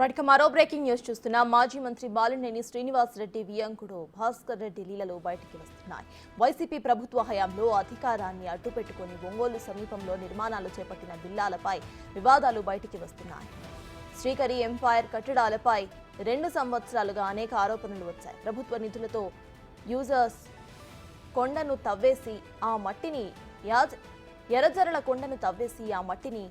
Right మరో breaking news చూస్తున్న. మాజీ మంత్రి బాలినేని శ్రీనివాస్ రెడ్డి వియంకుడు భాస్కర్ రెడ్డి లీలలో బయటికి వస్తున్నాయి. వైసీపీ ప్రభుత్వ హయాంలో అధికారాన్ని అడ్డుపెట్టుకుని ఒంగోలు సమీపంలో నిర్మాణాలు చేపట్టిన బిల్లాలపై వివాదాలు బయటికి వస్తున్నాయి. శ్రీకరి ఎంపైర్ కట్టడాలపై రెండు సంవత్సరాలుగా అనేక ఆరోపణలు వచ్చాయి. ప్రభుత్వ నిధులతో యూజర్స్ కొండను తవ్వేసి ఆ మట్టిని యాజ్ ఎర్రజరల కొండను తవ్వేసి ఆ మట్టిని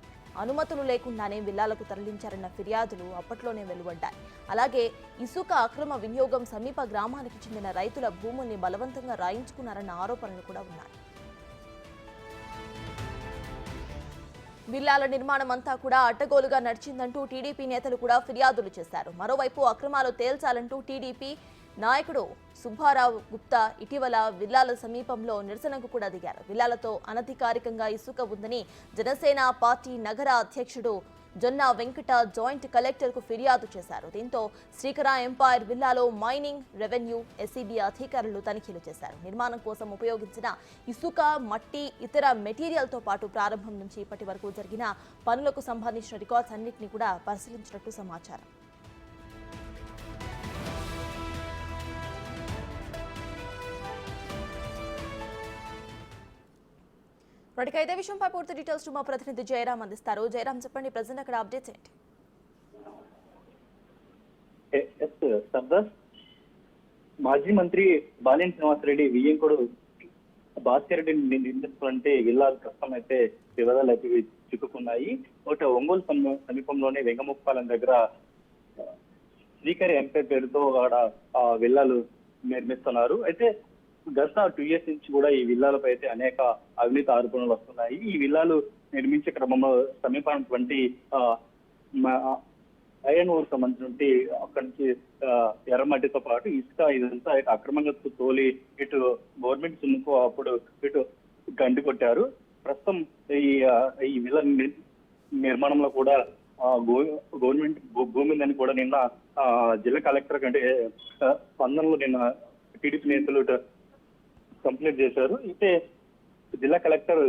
అనుమతులు లేకుండానే విల్లాలకు తరలించారన్న ఫిర్యాదులు అప్పట్లోనే వెలువడ్డాయి. అలాగే ఇసుక అక్రమ వినియోగం సమీప గ్రామానికి చెందిన రైతుల భూముల్ని బలవంతంగా రాయించుకున్నారన్న ఆరోపణలు కూడా ఉన్నాయి. విల్లాల నిర్మాణం అంతా కూడా అడ్డగోలుగా నడిచిందంటూ టీడీపీ నేతలు కూడా ఫిర్యాదులు చేశారు. మరోవైపు అక్రమాలు తేల్చాలంటూ టీడీపీ నాయకుడు సుబ్బారావు గుప్తా ఇటీవల విల్లాల సమీపంలో నిరసనకు కూడా దిగారు. విల్లాలతో అనధికారికంగా ఇసుక ఉందని జనసేన పార్టీ నగర అధ్యక్షుడు జొన్న వెంకట జాయింట్ కలెక్టర్కు ఫిర్యాదు చేశారు. దీంతో శ్రీకర ఎంపైర్ విల్లాలో మైనింగ్ రెవెన్యూ ఎస్సీబీ అధికారులు తనిఖీలు చేశారు. నిర్మాణం కోసం ఉపయోగించిన ఇసుక మట్టి ఇతర మెటీరియల్తో పాటు ప్రారంభం నుంచి ఇప్పటి వరకు జరిగిన పనులకు సంబంధించిన రికార్డ్స్ అన్నింటినీ కూడా పరిశీలించినట్టు సమాచారం. ఇప్పటికైతే అయితే విషయంపై పూర్తి డీటెయిల్స్ మా ప్రతినిధి జయరాం అందిస్తారు. జయరాం చెప్పండి ప్రజెంట్ అక్కడ అప్డేట్స్ ఏంటి? ఎస్ మాజీ మంత్రి బాలినేని శ్రీనివాసరెడ్డి వియ్యంకుడు భాస్కర్ రెడ్డిని నిందించాలంటే ఇల్లాలు కష్టం అయితే వివాదాలు అయితే చిక్కుకున్నాయి. ఒకటి ఒంగోలు సమీపంలోనే వెంగముప్పాలెం దగ్గర స్పీకర్ ఎంపీ పేరుతో ఆడ ఆ విల్లాలు నిర్మిస్తున్నారు. అయితే గత టూ ఇయర్స్ నుంచి కూడా ఈ విల్లాలపై అయితే అనేక అవినీతి ఆరోపణలు వస్తున్నాయి. ఈ విల్లాలు నిర్మించే క్రమంలో సమీపమైనటువంటి ఆ, మ- ఐరన్ ఊరు సంబంధించి అక్కడి నుంచి ఎర్రమట్టితో పాటు ఇసుక ఇదంతా అక్రమంగా తోలి ఇటు గవర్నమెంట్ సుమ్ముకు అప్పుడు ఇటు గండి కొట్టారు. ప్రస్తుతం ఈ ఈ విల నిర్మాణంలో కూడా గో- గవర్నమెంట్ భూమి ఉందని కూడా నిన్న ఆ, జిల్లా కలెక్టర్ కంటే స్పందనలో నిన్న టీడీపీ నేతలు ఇటు కంప్లైంట్ చేశారు. అయితే జిల్లా కలెక్టర్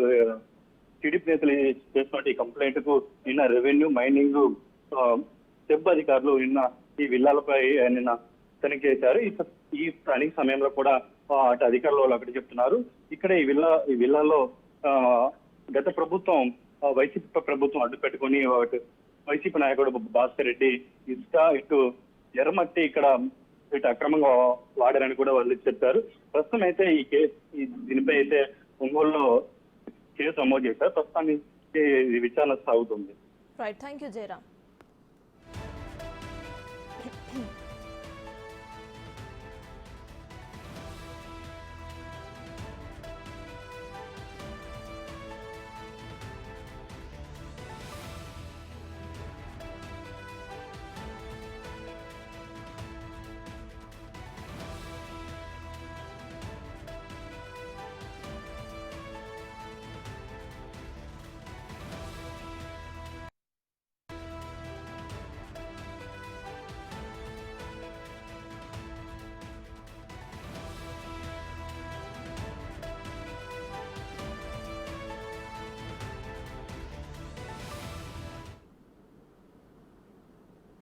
టీడీపీ నేతలు చేసినటువంటి ఈ కంప్లైంట్కు నిన్న రెవెన్యూ మైనింగ్ సెబ్ అధికారులు నిన్న ఈ విల్లాలపై నిన్న తనిఖీ చేశారు. ఈ ఈ తనిఖీ సమయంలో కూడా అటు అధికారులు వాళ్ళు అక్కడ చెప్తున్నారు. ఇక్కడ ఈ విల్లా ఈ విల్లాలో గత ప్రభుత్వం వైసీపీ ప్రభుత్వం అడ్డు పెట్టుకుని వైసీపీ నాయకుడు భాస్కర్ రెడ్డి ఇసుక ఇటు ఎర్రమట్టి ఇక్కడ వీటి అక్రమంగా వాడారని కూడా వాళ్ళు చెప్పారు. ప్రస్తుతం అయితే ఈ కేసు దీనిపై అయితే ఒంగోలులో కేసు నమోదు చేశారు. ప్రస్తుతానికి విచారణ సాగుతుంది. Right thank you Jayaram